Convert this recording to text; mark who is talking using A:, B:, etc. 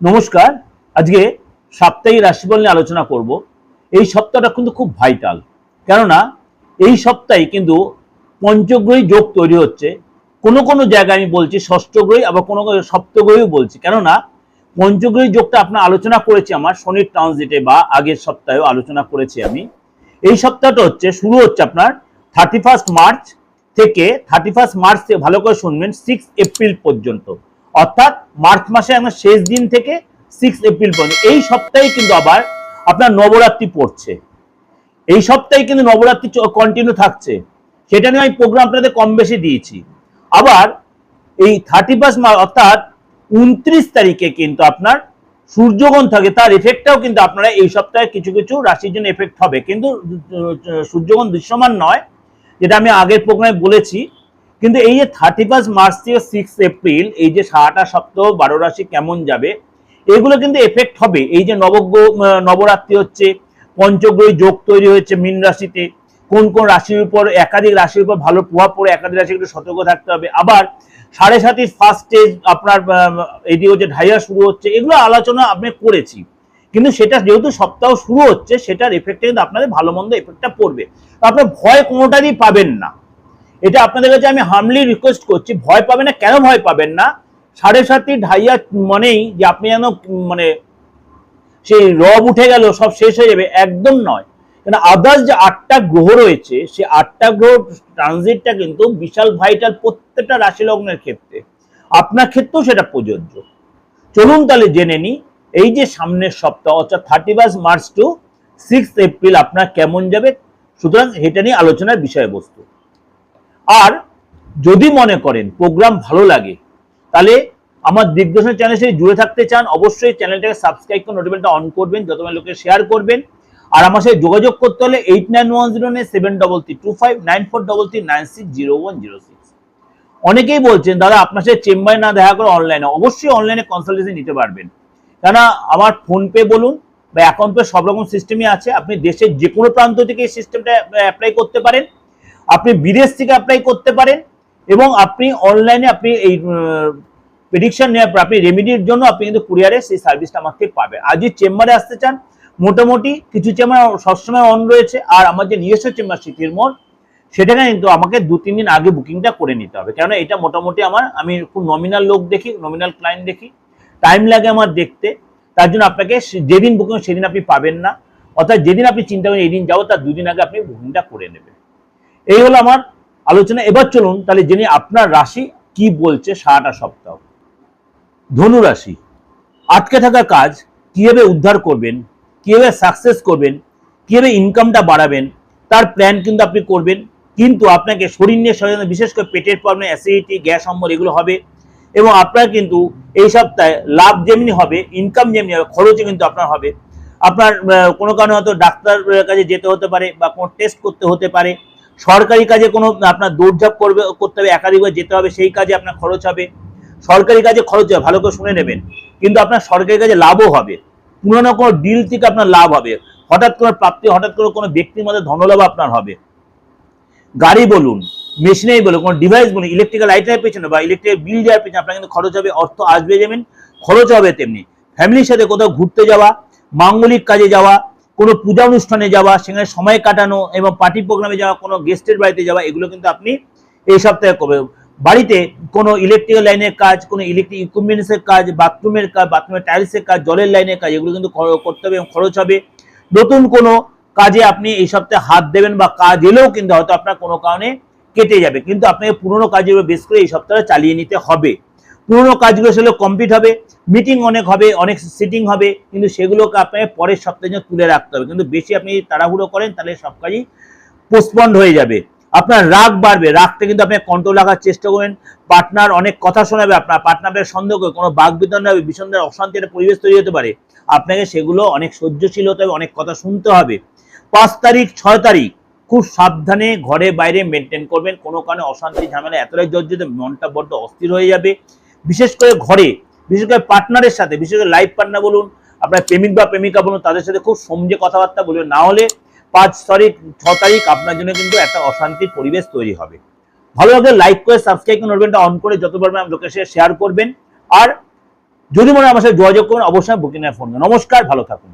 A: নমস্কার। আজকে সাপ্তাহিক রাশিফল নিয়ে আলোচনা করব। এই সপ্তাহটা কিন্তু খুব ভাইটাল কেননা এই সপ্তাহে কিন্তু পঞ্চগ্রহী যোগ তৈরি হচ্ছে। কোনো কোনো জায়গায় আমি বলছি ষষ্ঠগ্রহী, আবার কোনো কোনো সপ্তগ্রহীও বলছি। কেননা পঞ্চগ্রহী যোগটা আপনার আলোচনা করেছি আমার, শনির ট্রানজিটে বা আগের সপ্তাহেও আলোচনা করেছি আমি। এই সপ্তাহটা হচ্ছে, শুরু হচ্ছে আপনার থার্টি ফার্স্ট মার্চ থেকে থার্টি ফার্স্ট মার্চ থেকে ভালো করে শুনবেন সিক্স এপ্রিল পর্যন্ত। অর্থাৎ মার্চ মাসে আমার শেষ দিন থেকে সিক্স এপ্রিল পর্যন্ত। এই সপ্তাহে কিন্তু আবার আপনার নবরাত্রি পড়ছে। এই সপ্তাহে কিন্তু নবরাত্রি কন্টিনিউ থাকছে। সেটা নিয়ে আমি প্রোগ্রাম আপনাদের কম বেশি দিয়েছি। আবার এই থার্টি ফার্স্ট মার্চ অর্থাৎ উনত্রিশ তারিখে কিন্তু আপনার সূর্যগ্রহণ থাকে, তার এফেক্টটাও কিন্তু আপনারা এই সপ্তাহে কিছু কিছু রাশির জন্য এফেক্ট হবে। কিন্তু সূর্যগ্রহণ দৃশ্যমান নয়। যেটা আমি আগের প্রোগ্রামে বলেছি কিন্তু এই যে থার্টি ফার্স্ট মার্চ থেকে সিক্স এপ্রিল এই যে সারাটা সপ্তাহ বারো রাশি কেমন যাবে, এগুলো কিন্তু এফেক্ট হবে। এই যে নবগ্রহ নবরাত্রি হচ্ছে, পঞ্চগ্রহী যোগ তৈরি হয়েছে মীন রাশিতে। কোন কোন রাশির উপর একাধিক রাশির উপর ভালো প্রভাব পড়ে, একাধিক রাশি একটু সতর্ক থাকতে হবে। আবার সাড়ে সাতির ফার্স্ট স্টেজ আপনার এদিকে হচ্ছে ঢাইয়া শুরু হচ্ছে, এগুলো আলোচনা আমি করেছি। কিন্তু সেটা যেহেতু সপ্তাহ শুরু হচ্ছে, সেটার এফেক্টে কিন্তু আপনাদের ভালো মন্দ এফেক্টটা পড়বে। আপনার ভয় কোনোটারই পাবেন না। এটা আপনাদের কাছে আমি হামলি রিকোয়েস্ট করছি, ভয় পাবেন না, কেন ভয় পাবেন না? সাড়ে সাতটি ঢাইয়া মানেই যে আপনি যেন মানে সেই রব উঠে গেল, সব শেষ হয়ে যাবে, একদম নয়। কেন আদার্স যে আটটা গ্রহ রয়েছে, সেই আটটা গ্রহ ট্রানজিটটা কিন্তু বিশাল ভাইটাল প্রত্যেকটা রাশি লগ্নের ক্ষেত্রে। আপনার ক্ষেত্রেও সেটা প্রযোজ্য। চলুন তাহলে জেনে নিই, এই যে সামনের সপ্তাহ, অর্থাৎ thirty first March to six April আপনার কেমন যাবে? সুতরাং এটা নিয়ে আলোচনার বিষয়বস্তু। আর যদি মনে করেন প্রোগ্রাম ভালো লাগে, তাহলে আমার দিগদর্শন চ্যানেল সাথে জুড়ে থাকতে চান, অবশ্যই চ্যানেলটাকে সাবস্ক্রাইব করে নোটিফিকেশনটা অন করবেন, যত লোকে শেয়ার করবেন। আর আমার সাথে যোগাযোগ করতে হলে eight nine one zero nine seven double three two five nine four double three nine six zero one zero six অনেকেই বলছেন, দাদা, আপনার সাথে চেম্বারে না দেখা করে অনলাইনে অবশ্যই অনলাইনে কনসালটেশন নিতে পারবেন। কেননা, আমার ফোনপে বলুন বা অ্যাকাউন্ট পে সব রকম সিস্টেমই আছে। আপনি দেশের যে কোনো প্রান্ত থেকে এই সিস্টেমটা অ্যাপ্লাই করতে পারেন। আপনি বিদেশ থেকে অ্যাপ্লাই করতে পারেন এবং আপনি অনলাইনে আপনি এই প্রেডিকশন নেওয়ার পর আপনি রেমিডির জন্য আপনি কিন্তু কুরিয়ারে সেই সার্ভিসটা আমাকে পাবেন। আজই চেম্বারে আসতে চান, মোটামুটি কিছু চেম্বার সবসময় অন রয়েছে। আর আমার যে নিজস্ব চেম্বার সিটির মোড় সেটাকে কিন্তু আমাকে দু, তিন দিন আগে বুকিংটা করে নিতে হবে। কেননা এটা মোটামুটি আমার, আমি খুব নমিনাল লোক দেখি নমিনাল ক্লায়েন্ট দেখি। টাইম লাগে আমার দেখতে। তার জন্য আপনাকে যেদিন বুকিং সেদিন আপনি পাবেন না। অর্থাৎ যেদিন আপনি চিন্তা করেন, এই দিন যাব, তার দুদিন আগে আপনি বুকিংটা করে নেবেন। এই হলো আমার আলোচনা। এবার চলুন তাহলে জেনে আপনার রাশি কি বলছে সারাটা সপ্তাহ। ধনু রাশি, আটকে থাকা কাজ কীভাবে উদ্ধার করবেন, কীভাবে সাকসেস করবেন, কীভাবে ইনকামটা বাড়াবেন, তার প্ল্যান কিন্তু আপনি করবেন। কিন্তু আপনাকে শরীর নিয়ে সচেতন, বিশেষ করে পেটের প্রবলেম অ্যাসিডিটি গ্যাস, অম্বল, এগুলো হবে। এবং আপনার কিন্তু এই সপ্তাহে লাভ যেমনি হবে ইনকাম যেমনি হবে, খরচও কিন্তু আপনার হবে। আপনার কোনো কারণে হয়তো ডাক্তারের কাছে যেতে হতে পারে বা কোনো টেস্ট করতে হতে পারে। সরকারি কাজে কোনো আপনার দৌড়ঝাঁপ করবে, করতে হবে, একাধিকবার যেতে হবে, সেই কাজে আপনার খরচ হবে। সরকারি কাজে খরচ হবে, ভালো করে শুনে নেবেন। কিন্তু আপনার সরকারি কাজে লাভও হবে। পুরোনো কোনো ডিল থেকে আপনার লাভ হবে। হঠাৎ করে প্রাপ্তি, হঠাৎ করে কোনো ব্যক্তির মধ্যে ধনলাভ আপনার হবে। গাড়ি বলুন মেশিনারি বলুন, কোনো ডিভাইস বলুন ইলেকট্রিক্যাল আইটেমের পেছনে বা ইলেকট্রিক বিল দেওয়ার পেছনে আপনার কিন্তু খরচ হবে, অর্থ আসবে যেমন খরচ হবে তেমনি। ফ্যামিলির সাথে কোথাও ঘুরতে যাওয়া, মাঙ্গলিক কাজে যাওয়া কোনো পূজা অনুষ্ঠানে যাওয়া, সেখানে সময় কাটানো এবং পার্টি প্রোগ্রামে যাওয়া, কোনো গেস্টের বাড়িতে যাওয়া, এগুলো কিন্তু আপনি এই সপ্তাহে করবে। বাড়িতে কোনো ইলেকট্রিক্যাল লাইনের কাজ, কোনো ইলেকট্রিক ইকুইপমেন্টসের কাজ বাথরুমের কাজ বাথরুমের টাইলসের কাজ, জলের লাইনের কাজ, এগুলো কিন্তু করতে হবে এবং খরচ হবে। নতুন কোনো কাজে আপনি এই সপ্তাহে হাত দেবেন বা কাজ এলেও কিন্তু হয়তো আপনার কোনো কারণে কেটে যাবে। কিন্তু আপনাকে পুরোনো কাজগুলো বেশ করে এই সপ্তাহে চালিয়ে নিতে হবে। পুরোনো কাজগুলো সেগুলো কমপ্লিট হবে মিটিং অনেক হবে, অনেক সিটিং হবে, কিন্তু সেগুলোকে আপনাকে পরের সপ্তাহে জন্য তুলে রাখতে হবে। কিন্তু বেশি আপনি তাড়াহুড়ো করেন, তাহলে সব কাজই পোস্টপন্ড হয়ে যাবে। আপনার রাগ বাড়বে রাগটা কিন্তু আপনি কন্ট্রোল রাখার চেষ্টা করবেন। পার্টনার অনেক কথা শোনাবে, আপনার পার্টনারের সন্দেহ করে কোনো বাঘ বিতরণ হবে, ভীষণদের অশান্তি একটা পরিবেশ তৈরি হতে পারে। আপনাকে সেগুলো অনেক সহ্যশীল হতে হবে, অনেক কথা শুনতে হবে। পাঁচ তারিখ, ছয় তারিখ, খুব সাবধানে ঘরে বাইরে মেনটেন করবেন। কোনো কারণে অশান্তি, ঝামেলা, এতটাই জর্জরিত, মনটা বড্ড অস্থির হয়ে যাবে। বিশেষ করে ঘরে, বিশেষ করে পার্টনারের সাথে, বিশেষ করে লাইফ পার্টনার বলুন, আপনার প্রেমিক বা প্রেমিকা বলুন, তাদের সাথে খুব সমঝে কথাবার্তা বলবেন। না হলে পাঁচ তারিখ, ছ তারিখ আপনার জন্য কিন্তু একটা অশান্তির পরিবেশ তৈরি হবে। ভালো লাগলে লাইক করে সাবস্ক্রাইব করে নোটবেনটা অন করে যত পারবেন লোকের সাথে শেয়ার করবেন। আর যদি মনে হয় আমার সাথে যোগাযোগ করুন, অবশ্যই বুকিং ফোন নমস্কার, ভালো থাকুন।